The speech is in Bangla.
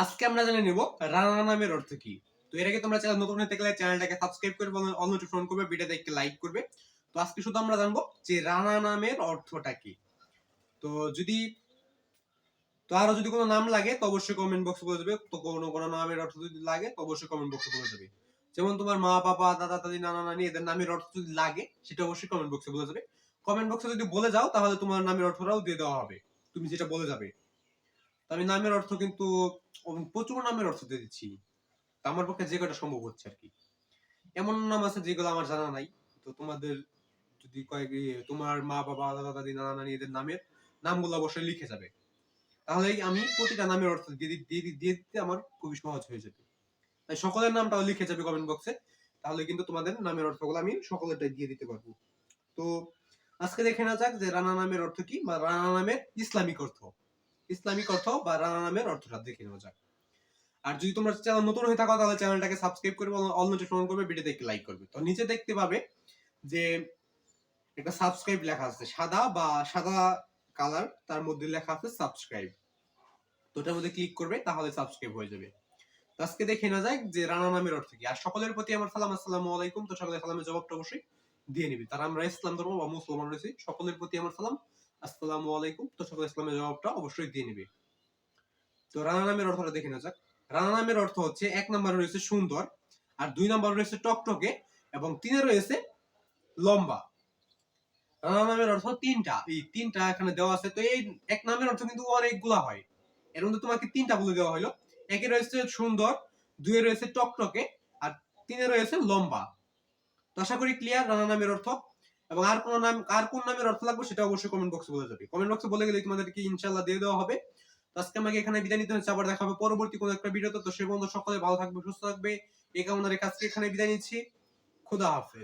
আজকে আমরা জেনে নেব রানা নামের অর্থ কি। তো এর আগে তোমরা চ্যানেল নতুন হতে গেলে চ্যানেলটাকে সাবস্ক্রাইব করবে এবং অল নোটিফিকেশন করবে ভিডিওতে একটি লাইক করবে। তো আজকে শুধু আমরা জানব যে রানা নামের অর্থটা কি। তো যদি, তো আরও যদি কোনো নাম লাগে, তো অবশ্যই কমেন্ট বক্সে বলে দেবে। তো কোনো কোনো নামের অর্থ যদি লাগে, তো অবশ্যই কমেন্ট বক্সে বলে দেবে। যেমন তোমার মা, বাবা, দাদা, দাদি, নানা, নানি, এদের নামের অর্থ যদি লাগে, সেটা অবশ্যই কমেন্ট বক্সে বলে যাবে কমেন্ট বক্সে যদি বলে যাও, তাহলে তোমার নামের অর্থটাও দিয়ে দেওয়া হবে। তুমি যেটা বলে যাবে। আমি নামের অর্থ কিন্তু প্রচুর নামের অর্থ দিয়ে দিচ্ছি। আমার পক্ষে যে কটা সম্ভব হচ্ছে আর কি। এমন নাম আছে যেগুলো আমার জানা নাই। তো তোমাদের যদি কয়েক তোমার মা, বাবা, দাদা, দাদি, নানা, নানি এদের নামের নামগুলো অবশ্যই লিখে যাবে। তাহলে আমি প্রতিটা নামের অর্থ দিয়ে দিয়ে দিতে আমার খুবই সহজ হয়ে যাবে। তাই সকলের নামটাও লিখে যাবে কমেন্ট বক্সে তাহলে কিন্তু তোমাদের নামের অর্থগুলো আমি সকলেরটাই দিয়ে দিতে পারব। তো আজকে দেখে না যাক যে রানা নামের অর্থ কি বা রানা নামের ইসলামিক অর্থ। ইসলামিক অর্থ বা রানা নামের অর্থটা দেখে নেওয়া যাক। আর যদি তোমরা চ্যানেল নতুন হয়ে থাকো, তাহলে চ্যানেলটাকে সাবস্ক্রাইব করবে অল নোটিফিকেশন করবে ভিডিওতে একটি লাইক করবে। তো নিচে দেখতে পাবে যে একটা সাবস্ক্রাইব লেখা আছে, সাদা বা সাদা কালার তার মধ্যে লেখা আছে সাবস্ক্রাইব তো ওটার মধ্যে ক্লিক করবে, তাহলে সাবস্ক্রাইব হয়ে যাবে। তো আজকে দেখে না যায় যে রানা নামের অর্থ কি। আর সকলের প্রতি আমার সালাম, আসসালামু আলাইকুম। তো সকলের সালামের জবাবটা অবশ্যই দিয়ে নিবি। তারা আমরা ইসলাম ধর্ম বা মুসলমান রয়েছি, সকলের প্রতি আমার সালাম। আসসালামু আলাইকুম। তো সকল ইসলামের জবাবটা অবশ্যই দিয়ে নিবে। তো রানা নামের অর্থটা দেখে না যাক। রানা নামের অর্থ হচ্ছে এক নম্বরে রয়েছে সুন্দর আর দুই নম্বরে রয়েছে টকটকে এবং তিনে রয়েছে লম্বা। রানা নামের অর্থ তিনটা। এই তিনটা এখানে দেওয়া আছে। তো এই এক নামের অর্থ কিন্তু অনেকগুলা হয়। এর মধ্যে তোমাকে তিনটা বলে দেওয়া হলো। একে রয়েছে সুন্দর, দুয়ে রয়েছে টকটকে আর তিনে রয়েছে লম্বা। তো আশা করি ক্লিয়ার রানা নামের অর্থ। এবং আর কোন নাম, আর কোন নামের অর্থ লাগবে সেটা অবশ্যই কমেন্ট বক্সে বলে যাবে। কমেন্ট বক্সে বলে গেলে তোমাদেরকে ইনশাল্লাহ দিয়ে দেওয়া হবে। আজকে আমাকে এখানে বিদায় নিতে হচ্ছে, আবার দেখা হবে পরবর্তী কোনো একটা ভিডিওতে তো। সে বন্ধু সকলে ভালো থাকবে, সুস্থ থাকবে। এই কামনা রেখে আজকে এখানে বিদায় নিচ্ছি। খুদা হাফেজ।